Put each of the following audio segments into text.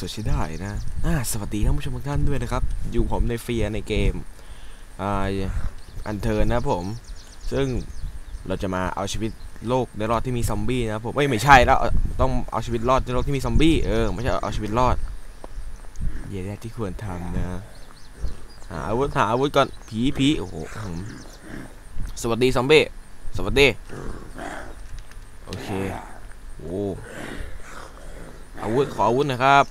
สดใช้ได้นะอ่าสวัสดีท่านผู้ชมทุกท่านด้วยนะครับ อยู่ผมในเฟียในเกมอ่าอันเทิร์นนะผม ซึ่งเราจะมาเอาชีวิตโลกในรอดที่มีซอมบี้นะผมไม่ไม่ใช่แล้วต้องเอาชีวิตรอดในโลกที่มีซอมบี้เออไม่ใช่เอาชีวิตรอดเย่แรกที่ควรทำนะหาอาวุธหาอาวุธก่อนผีผีโอ้โหสวัสดีซอมบี้สวัสดีโอเคโอ้อาวุธขออาวุธนะครับ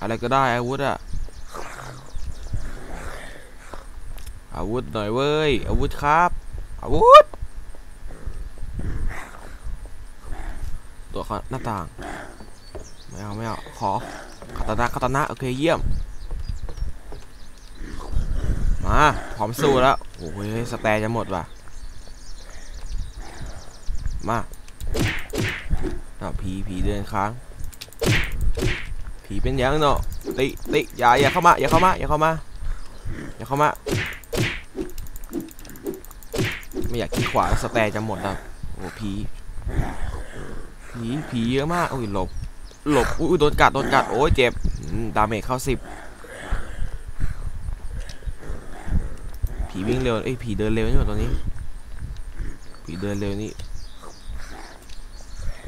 อะไรก็ได้อาวุธอะอาวุธหน่อยเว้ย อาวุธครับ อาวุธ ตัวเขาหน้าต่าง ไม่เอา ไม่เอา ขอคาตานะคาตานะ โอเคเยี่ยม มาพร้อมสู้แล้ว โอ้ยสแตนจะหมดว่ะ มาผีผีเดินค้าง ผีเป็นยังเนาะติติอย่าอย่าเข้ามาอย่าเข้ามาอย่าเข้ามาอย่าเข้ามาไม่อยากคิดขวาสแตจะหมดอะโอ้ผีผีผีเยอะมากโอ้ยหลบหลบอุ้ยโดนกัดโดนกัดโอ้ยเจ็บดาเมจเข้าสิบผีวิ่งเร็วเอ้ยผีเดินเร็วนี่หว่าตอนนี้ผีเดินเร็วนี่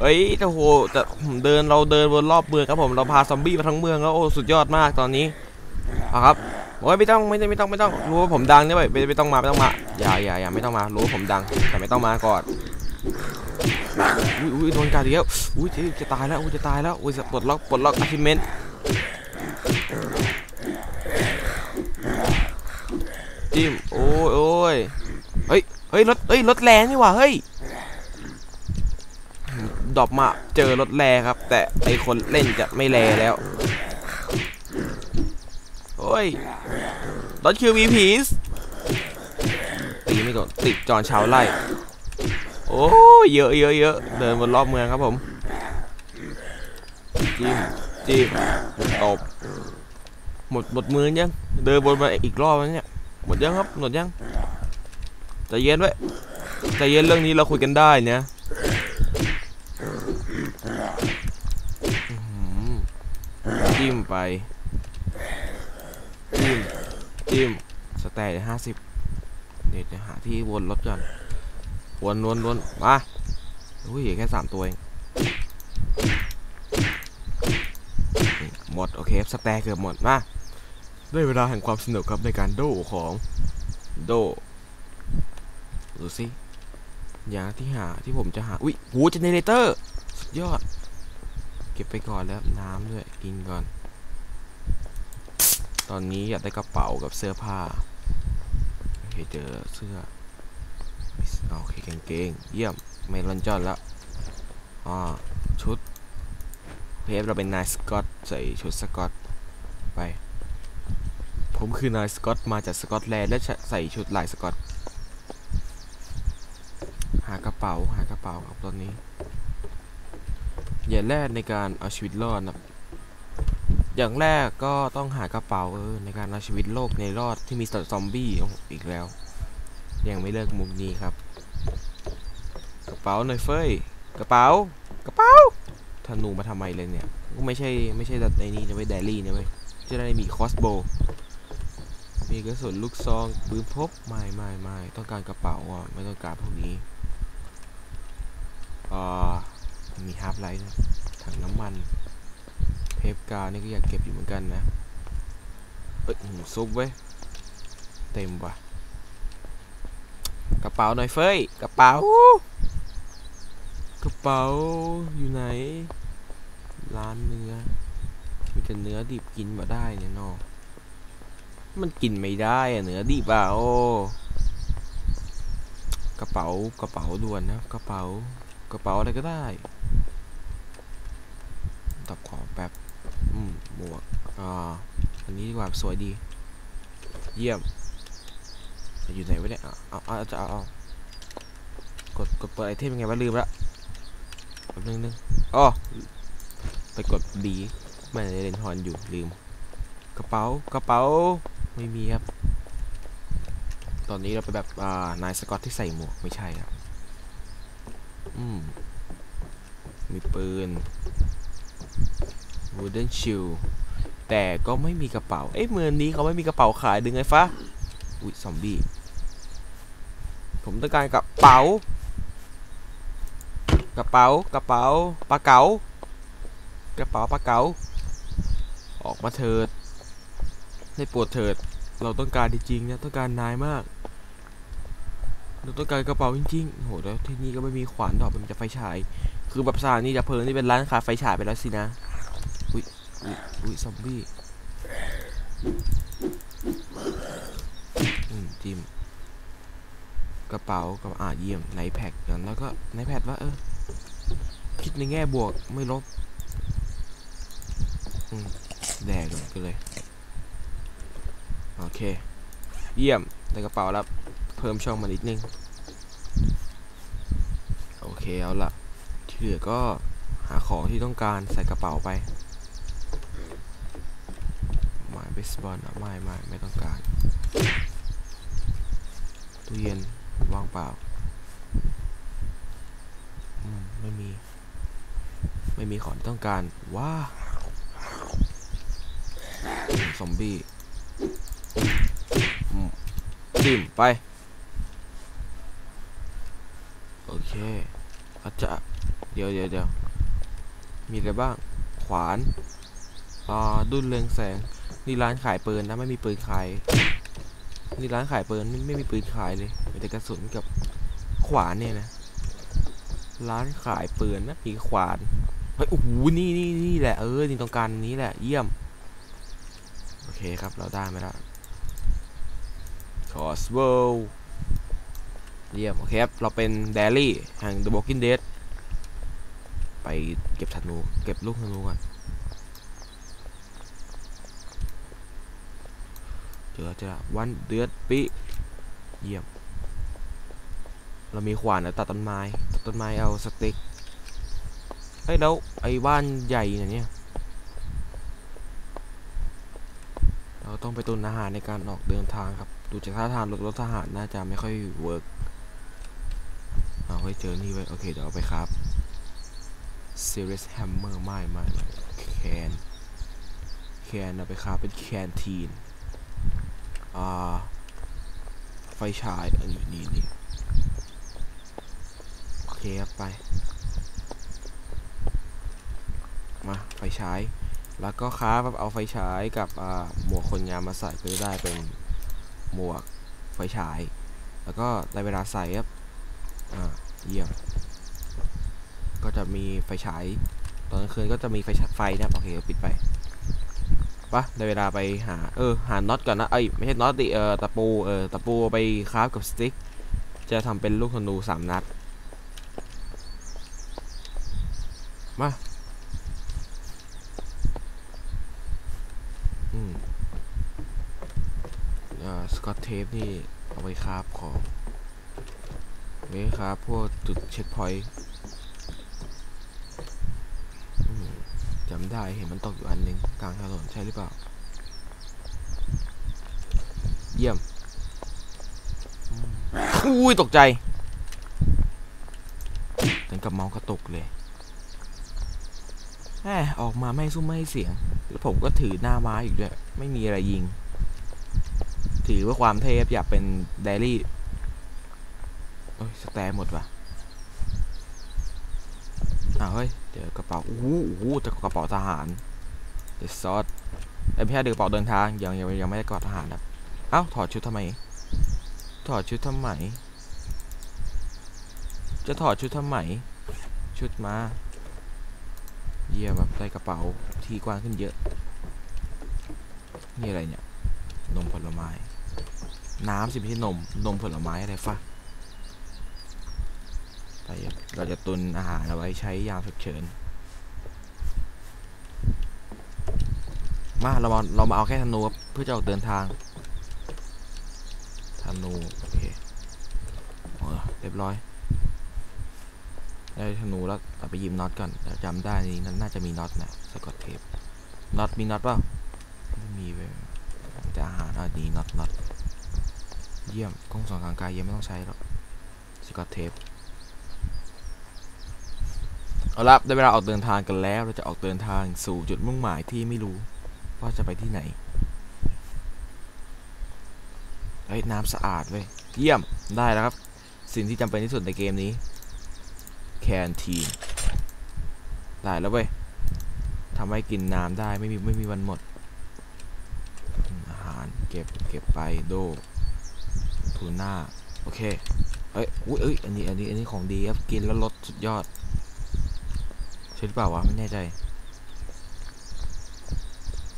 เฮ้ยแต่โหแต่ผมเดินเราเดินวนรอบเมืองครับผมเราพาซอมบี้มาทั้งเมืองแล้วโอ้สุดยอดมากตอนนี้อาครับโอ้ยไม่ต้องไม่ต้องไม่ต้องไม่ต้องรู้ว่าผมดังเนี่ยไม่ไม่ต้องมาไม่ต้องมาอย่าอย่าอย่าไม่ต้องมารู้ว่าผมดังแต่ไม่ต้องมาก่อนอุ้ยอุ้ยโดนกัดอีกแล้วอุ้ยจะตายแล้วอุ้ยจะตายแล้วอุ้ยปลดล็อกปลดล็อกอะชิเมนจิ้มโอ้ยโอ้ยเฮ้ยเฮ้ยรถเฮ้ยรถแรงนี่หว่าเฮ้ย ดรอปมาเจอรถแรครับ แต่ไอคนเล่นจะไม่แรแล้วโอ้ยรถคิววีพีสตีไม่โดนติดจอนชาวไล่โอ้เยอะเยอะเยอะเดินบนรอบเมืองครับผมจิ้มจิ้มตบหมดหมดมือยังเดินบนมาอีกรอบแล้วเนี่ยหมดยังครับหมดยังใจเย็นไว้ใจเย็นเรื่องนี้เราคุยกันได้เนี่ย จิ้มไป จิ้ม จิ้ม สแตทห้าสิบเดี๋ยวจะหาที่วนรถก่อน วนวนวนมาอุ้ยแค่สามตัวเอง หมด โอเค สแตทเกือบหมด มาได้เวลาแห่งความสนุกครับในการโดของโดดูสิอย่างที่หาที่ผมจะหา อุ้ยหูเจเนเรเตอร์ สุดยอด เก็บไปก่อนแล้วน้ำด้วยกินก่อน ตอนนี้อยากได้กระเป๋ากับเสื้อผ้าโอเคเจอเสื้อโอเคกางเกงเยี่ยมไม่รอนจอนแล้วอ่าชุดเพฟเราเป็นนายสกอตใส่ชุดสกอตไป ผมคือนายสกอตมาจากสกอตแลนด์และใส่ชุดลายสกอตหากระเป๋าหากระเป๋าครับตอนนี้ อย่างแรกในการเอาชีวิตรอดนะอย่างแรกก็ต้องหากระเป๋าในการเอาชีวิตโลกในรอดที่มีซอมบี้อีกแล้ว ยังไม่เลิกมุมนี้ครับ กระเป๋าหน่อยเฟยกระเป๋ากระเป๋าธนูมาทำไมเลยเนี่ยก็ไม่ใช่ไม่ใช่ดัดในนี้นะเว้ยเดลี่นะเว้ยจะได้มีคอสโบมีกระสุนลูกซองปืนพกไม่ไม่ไม่ต้องการกระเป๋าอะไม่ต้องการพวกนี้อ่า มีฮาร์ปไลท์นะถังน้ำมัน เพปกานี่ก็อยากเก็บอยู่เหมือนกันนะ เอ้ยซุปเว้ย เต็มว่ะ กระเป๋าหน่อยเฟ้ย กระเป๋า กระเป๋าอยู่ไหน ร้านเนื้อ มีแต่เนื้อดิบกินมาได้เนี่ยนอมันกินไม่ได้อะเนื้อดิบอะโอ้กระเป๋ากระเป๋าด่วนนะ กระเป๋า กระเป๋าอะไรก็ได้ตอบขอแบบอืมหมวกอ่าอันนี้ดีกว่าสวยดี เยี่ยม อยู่ไหนวะเนี่ยเอาเอาจะเอาเอากดกดเปิดไอเทมยังไงวะลืมละแป๊บนึงนึงอ๋อไปกดดีไม่ได้เล่นฮอนอยู่ลืม กระเป๋ากระเป๋าไม่มีครับ ตอนนี้เราไปแบบอ่านายสกอตที่ใส่หมวกไม่ใช่ครับ อืมมีปืน wooden shoe แต่ก็ไม่มีกระเป๋า เอ้ยเมืองนี้เขาไม่มีกระเป๋าขายดึงไงฟ้าอุ้ยซอมบี้ ผมต้องการกระเป๋า กระเป๋ากระเป๋าปลาเก๋ากระเป๋าปลาเก๋าออกมาเถิดได้ปรดเถิด เราต้องการจริงๆนะต้องการนายมาก เราต้องการกระเป๋าจริงๆโหแล้วที่นี่ก็ไม่มีขวานดอกมันจะไฟฉาย คือแบบสถานีดับเพลิงนี่เป็นร้านขายไฟฉายไปแล้วสินะ อุ้ยอุ้ยอุ้ยซอมบี้อืมจิมกระเป๋ากับอ่าเยี่ยมไนแพดกันแล้วก็ไนแพดว่าเออ คิดในแง่บวกไม่ลบอืมแดกกันเลย โอเค เยี่ยมในกระเป๋าแล้ว เพิ่มช่องมานิดนึง โอเคเอาละที่เหลือก็หาของที่ต้องการใส่กระเป๋าไปไม้เบสบอลอะไม่ไม่ไม่ต้องการตู้เย็นว่างเปล่าอืมไม่มี ไม่มีของที่ต้องการ ว้าซอมบี้อืมจิ้มไป โอเคอาจจะ เดี๋ยวเดี๋ยวเดี๋ยวมีอะไรบ้าง ขวานอ่าดุนเรืองแสง นี่ร้านขายปืนนะ ไม่มีปืนขาย นี่ร้านขายปืนไม่มีปืนขายเลยมีแต่กระสุนกับขวานเนี่ยนะ ร้านขายปืนนะมีขวานเฮ้ยโอ้โหนี่นี่นี่แหละ เออ นี่ต้องการนี้แหละ เยี่ยม โอเคครับ เราได้มาแล้วคอสเวล เยี่ยม โอเคครับ เราเป็นเดลี่แห่ง The Walking Dead ไปเก็บธนู เก็บลูกธนูก่อนเจอเจอวันเดือดปี เยี่ยม เรามีขวานแล้วตัดต้นไม้ ตัดต้นไม้เอาสติ๊กเฮ้ยแล้วไอ้บ้านใหญ่เนี่ยเนี่ย เราต้องไปตุนอาหารในการออกเดินทางครับ ดูจากท่าทางรถรถทหารน่าจะไม่ค่อยเวิร์ก เอาไว้เจอนี่ไว้ โอเค เดี๋ยวเอาไปครับ Serious Hammer ไม่ไม่ไม่แคนแคนเอาไปครับเป็นแคนทีนอ่า ไฟฉายอันนี้นี่นี่โอเคครับไป มา ไฟฉาย แล้วก็ค้าบเอาไฟฉายกับอ่าหมวกคนงานมาใส่ก็จะได้เป็นหมวกไฟฉาย แล้วก็ได้เวลาใส่ครับ อ่าเยี่ยม ก็จะมีไฟฉาย ตอนกลางคืนก็จะมีไฟไฟนะโอเคปิดไปปะได้เวลาไปหา เออ หาน็อตก่อนนะ เอ้ย ไม่ใช่น็อตดิ เออ ตะปู เออ ตะปูไปคราฟกับสติ๊ก จะทำเป็นลูกธนูสามนัด มา อืม อ่า สกอตเทปนี่ เอาไว้คราฟของ ไว้คราฟพวกจุดเช็คพอยต์จำได้เห็นมันตกอยู่อันหนึง กลางถนนใช่หรือเปล่า เยี่ยม อุ้ย ตกใจถึงกับเมาส์กระตุกเลยแหมออกมาไม่ซุ้มไม่เสียง แล้วผมก็ถือหน้าไม้อีกด้วย ไม่มีอะไรยิง ถือว่าความเทพอยากเป็นเดลี่ โอ้ยสแตมหมดว่ะอ้าวเฮ้ย เดี๋ยวกระเป๋าอู้หูอู้หูแต่กระเป๋าทหาร เดี๋ยวซอสไอ้พี่เดี๋ยวกระเป๋าเดินทางยังยังยังไม่ได้กระเป๋าทหารครับเอ้าถอดชุดทำไม ถอดชุดทำไม จะถอดชุดทำไม ชุดมา เยี่ยมครับได้กระเป๋าที่กว้างขึ้นเยอะ นี่อะไรเนี่ย นมผลไม้ น้ำสิไม่ใช่นม นมผลไม้อะไรฟะไป เราจะตุนอาหารเอาไว้ใช้ยามฉุกเฉิน มาเรามาเรามาเอาแค่ธนูเพื่อจะออกเดินทาง ธนูโอเคเรียบร้อย ได้ธนูแล้วไปหยิบน็อตก่อนจำได้นี่นั่นน่าจะมีน็อตนะสกอตเทปน็อตมีน็อตเปล่าไม่มีเว้ยแต่อาหารอะดีน็อตน็อตเยี่ยมกล้องสองทางไกลยังไม่ต้องใช้หรอกสกอตเทป เอาละได้เวลาออกเดินทางกันแล้ว เราจะออกเดินทางสู่จุดมุ่งหมายที่ไม่รู้ ว่าจะไปที่ไหนเฮ้ยน้ำสะอาดเว้ยเยี่ยมได้แล้วครับ สิ่งที่จำเป็นที่สุดในเกมนี้แคนทีนได้แล้วเว้ยทำให้กินน้ำได้ไม่มีไม่มีวันหมด อาหารเก็บเก็บไปโดทูน่าโอเคเอ้ยอุ้ยอันนี้อันนี้อันนี้ของดีครับกินแล้วลดสุดยอด หรือเปล่าวะ ไม่แน่ใจ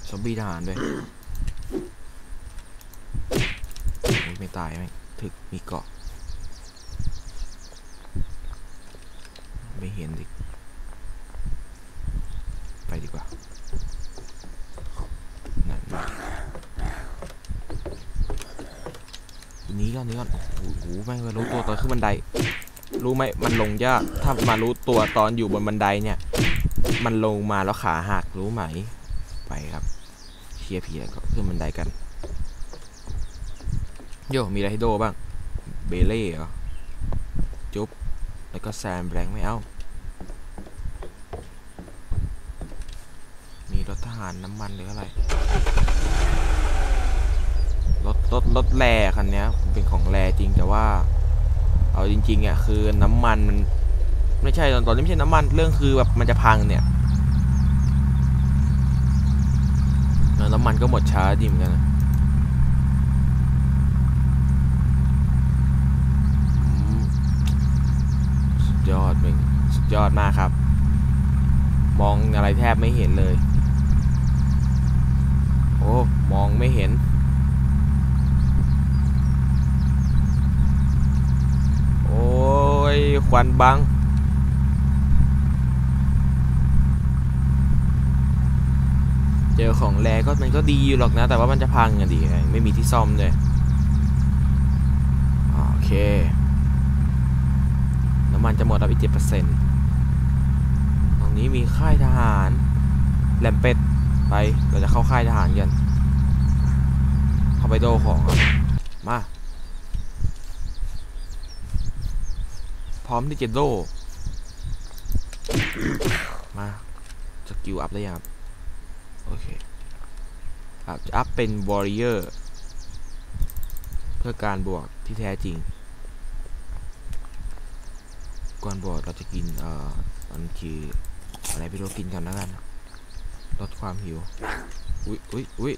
ซอมบี้ทหารด้วยไม่ตายแม่งถึกมีเกาะ ไม่เห็นดิไปดีกว่า นั่นนี้ก่อนนี้ก่อนโอ้โหแม่งมารู้ตัวตอนขึ้นบันได รู้ไหมมันลงยากถ้ามารู้ตัวตอนอยู่บนบันไดเนี่ย มันลงมาแล้วขาหักรู้ไหม ไปครับเชียร์ผีก็ขึ้นบันไดกันโยมีอะไรให้โดบ้างเบเล่เหรอจุ๊บแล้วก็แซมแบงค์ไม่เอามีรถทหารน้ำมันหรืออะไรรถรถรถแร่คันนี้เป็นของแร่จริงแต่ว่า เอาจริงๆอะคือน้ำมันมันไม่ใช่ตอนตอนนี้ไม่ใช่น้ำมันเรื่องคือแบบมันจะพังเนี่ยเออน้ำมันก็หมดช้าดีเหมือนกันนะสุดยอดมึงสุดยอดมากครับ มองอะไรแทบไม่เห็นเลย โอ้ มองไม่เห็น โอ้ ยควันบัง เจอของแรก็มันก็ดีอยู่หรอกนะ แต่ว่ามันจะพังอะดิไม่มีที่ซ่อมเลยโอเค น้ำมันจะหมดแล้วอีกเจ็ดเปอร์เซ็นต์ตรงนี้มีค่ายทหารแหลมเป็ดไป เราจะเข้าค่ายทหารกันเข้าไปโดของ มา พร้อมที่จะโดมาสกิลอัพได้ยังครับโอเคอัพอัพเป็น warrior เพื่อการบวกที่แท้จริง ก่อนบวกเราจะกินเอ่อมันคืออะไรไปรู้กินกันแล้วกันลดความหิวอุ้ยอุ้ยอุ้ย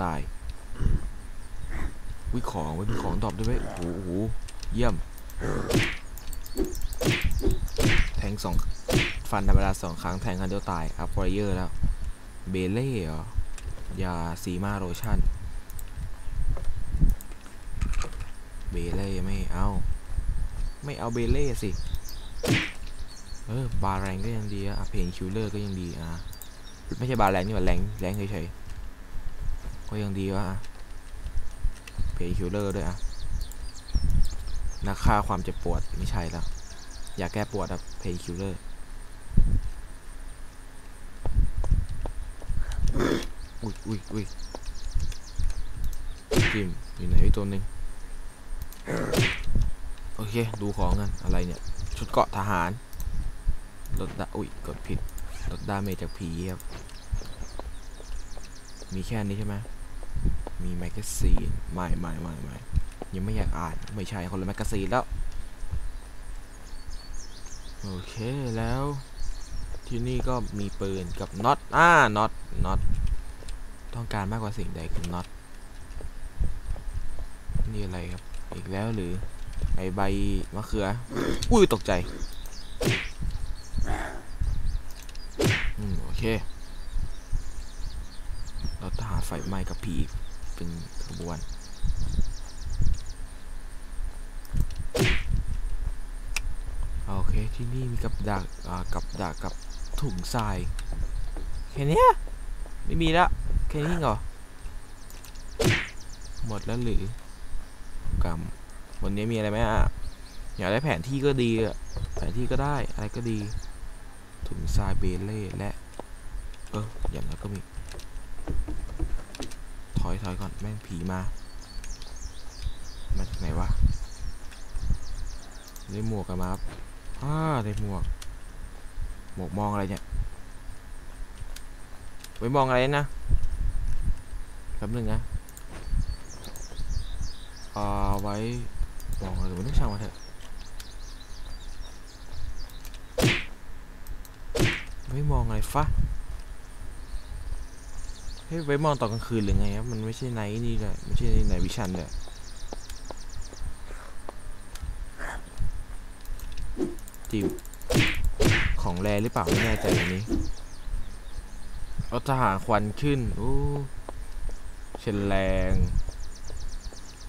ตายวิของเว้ยมีของตอบด้วยเว้ยโอ้โห เยี่ยม แทงสองฟันธรรมดาสองครั้งแทงคันเดียวตายอัพวอร์เยอร์แล้ว เบเล่เหรอยาซีมาโรชั่น เบเล่ไม่เอา ไม่เอาเบเล่สิ เออ บาแรงก็ยังดีอะเพนคิวเลอร์ก็ยังดีอะ ไม่ใช่บาแรงนี่หว่าแรงแรงเฉยๆก็ยังดีวะเพนคิวเลอร์ด้วยอะ นักฆ่าความเจ็บปวดไม่ใช่แล้ว อยากแก้ปวดแบบเพนคิลเลอร์อุ้ยอุ้ยอุ้ยจิมอยู่ไหนไอ้ตัวหนึ่งโอเค ดูของกัน อะไรเนี่ย ชุดเกราะทหารลดดาอุ้ยกดผิดลดดาเมจจากผีครับ มีแค่นี้ใช่ไหมมีแมกกาซีนไม่ไม่ไม่ไม่ ยังไม่อยากอ่าน ไม่ใช่คนละแมกกาซีนแล้ว โอเคแล้ว ที่นี่ก็มีปืนกับน็อตอ่าน็อตน็อตต้องการมากกว่าสิ่งใดคือน็อตนี่อะไรครับ อีกแล้วหรือ ไอใบมะเขือ อุ้ยตกใจ อืม โอเค เราทหารไฟไหม้กับผีเป็นขบวน โอเคที่นี่มีกับดักอ่ากับดักกับถุงทรายแค่นี้ไม่มีละแค่นี้เหรอหมดแล้วหรือกรรมวันนี้มีอะไรไหมอะอยากได้แผนที่ก็ดีอะแผนที่ก็ได้อะไรก็ดีถุงทรายเบเล่และเอออย่างนั้นก็มีถอยถอยก่อนแม่งผีมามาจากไหนวะได้หมวกกันมาครับ อ่าได้หมวก หมวกมองอะไรเนี่ยไว้มองอะไรนะแป๊บนึงนะอ่าไว้ มองอะไรไม่ต้องช่างมันเถอะไว้มองอะไรฟะเฮ้ยไว้มองตอนกลางคืนหรือไงครับ มันไม่ใช่ไนนี่เลยไม่ใช่ไนวิชันเลย จิว ของแรหรือเปล่าไม่แน่ใจอันนี้เอาทหารควันขึ้นโอ้เชนแรง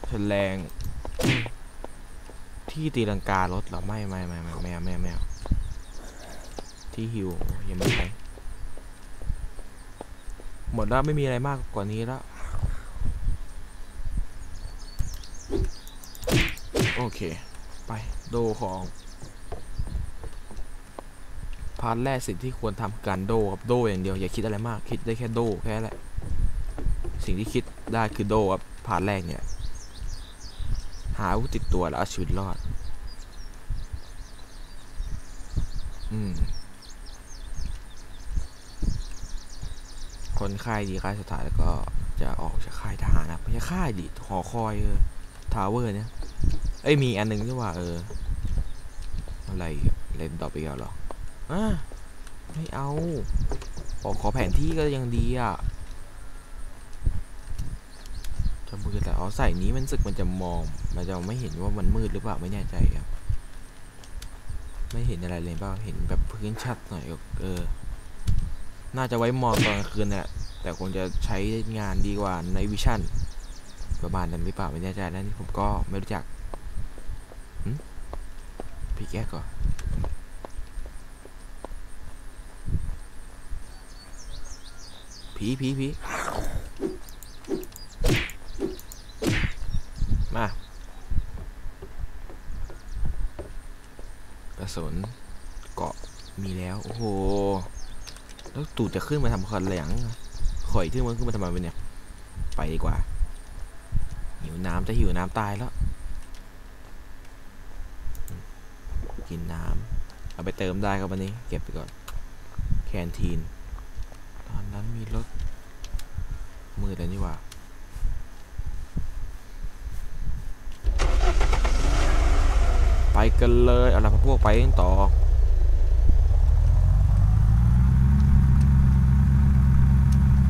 เชนแรงที่ตีลังการถเหรอไม่ไม่ไม่ไม่ไม่ไม่ไม่ที่ฮิวยังไม่ใช่หมดแล้วไม่มีอะไรมากกว่านี้แล้วโอเค ไป โดของ พาร์ทแรกสิ่งที่ควรทำคือการโดครับโดอย่างเดียวอย่าคิดอะไรมากคิดได้แค่โดแค่แหละสิ่งที่คิดได้คือโดครับพาร์ทแรกเนี่ยหาอาวุธติดตัวแล้วเอาชีวิตรอด อืม คนค่ายดีค่ายสุดท้ายแล้วก็จะออกจากค่ายทหารนะไม่ใช่ค่ายดิหอคอยเออทาวเวอร์เนี่ย เอ้ยมีอันหนึงด้วยว่า เออ อะไรเล่นดอปกแล้วหรอ อะไม่เอาขอขอแผนที่ก็ยังดีอะจะมือแต่เอาใส่นี้มันสึกมันจะมองมันจะไม่เห็นว่ามันมืดหรือเปล่าไม่แน่ใจครับ ไม่เห็นอะไรเลยเปล่าเห็นแบบพื้นชัดหน่อยก็เออ น่าจะไว้มองตอนกลางคืนเนี่ยแต่คงจะใช้งานดีกว่าในวิชั่นประมาณนั้นหรือเปล่าไม่แน่ใจนะนี่ผมก็ไม่รู้จักพี่แก้ก่อน ผีผีผีมากระสุนเกาะมีแล้ว โอ้โห แล้วตูดจะขึ้นมาทำคันเหลงข่อยที่มันขึ้นมาทำไมเนี่ย ไปดีกว่า หิวน้ำจะหิวน้ำตายแล้ว กินน้ำเอาไปเติมได้ครับวันนี้ เก็บไปก่อน แคนทีน ตอนนั้นมีรถมืดแล้วนี่ว่าไปกันเลยเอาละไรพวกไปกันต่อ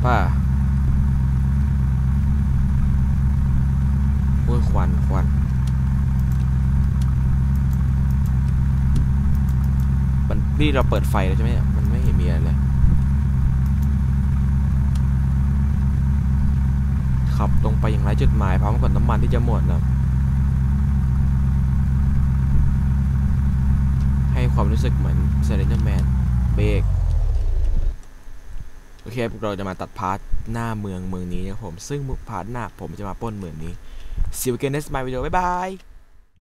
ป้าโอ้ยควันควันมันนี่เราเปิดไฟแล้วใช่ไหมเนี่ยมันไม่เห็นมีอะไรเลย ขั บตรงไปอย่างไรจุดหมายพร้อมกับน้ำมันที่จะหมดนะให้ความรู้สึกเหมือนเซเลนเดอร์แมนเบรกโอเคพวกเราจะมาตัดพาร์ทหน้าเมืองเมืองนี้นะผม ซึ่งพาร์ทหน้าผมจะมาป้นเมืองนี้ See you again next my video บ๊ายบาย